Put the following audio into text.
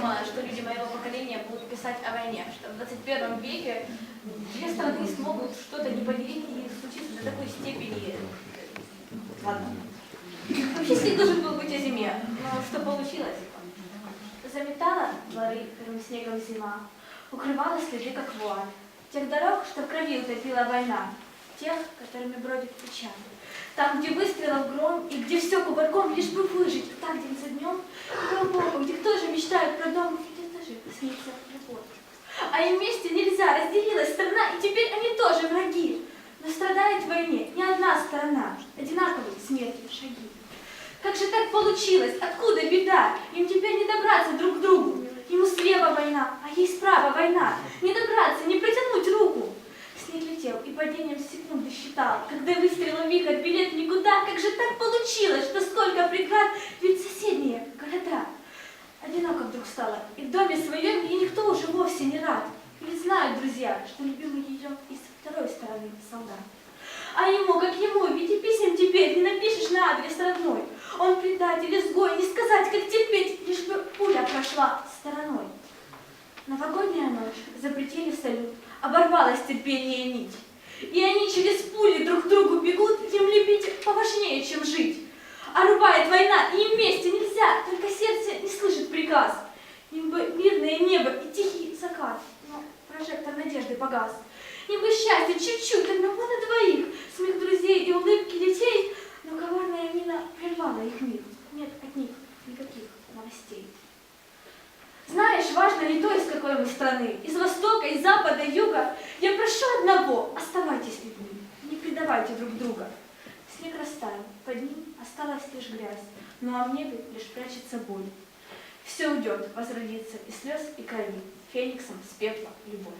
думала, что люди моего поколения будут писать о войне, что в 21 веке две страны смогут что-то не поделить и случиться до такой степени. Ладно. Вообще стих должен был быть о зиме, но что получилось? Заметала дворы первым снегом зима, укрывала следы, как вуаль. Тех дорог, что в крови утопила война, тех, которыми бродит печаль. Там, где выстрелов гром, и где все кувырком, лишь бы выжить, так день за днем, глубоко, где тоже мечтают про дом, где тоже снится любовь. А им вместе нельзя, разделилась страна, и теперь они тоже враги. Но страдает в войне не одна сторона, одинаковые смерти шаги. Как же так получилось? Откуда беда? Им теперь не добраться друг к другу. Ему слева война, а ей справа война. Не добраться, не протянуть руку. Снег летел и падением секунды считал. Когда выстрелом вихрь билет никуда, как же так получилось, что Стало, и в доме своем ей никто уже вовсе не рад. Ведь знают друзья, что любимый ее и с второй стороны солдат. А ему, как ему, ведь и писем теперь не напишешь на адрес родной. Он предатель, изгой, не сказать, как терпеть, лишь бы пуля прошла стороной. Новогодняя ночь, запретили салют, оборвалась терпение нить. И они через пули друг другу бегут, им любить поважнее, чем жить. А рубает война, и им вместе нельзя, только погас. Бы счастье чуть-чуть, одного на двоих, смех друзей и улыбки детей, но коварная мина прервала их мир. Нет от них никаких новостей. Знаешь, важно не то, из какой мы страны, из востока, из запада, юга. Я прошу одного, оставайтесь людьми, не предавайте друг друга. Снег растаял, под ним осталась лишь грязь, ну а в небе лишь прячется боль. Все уйдет, возродится из слез и крови, фениксом с пепла любовь.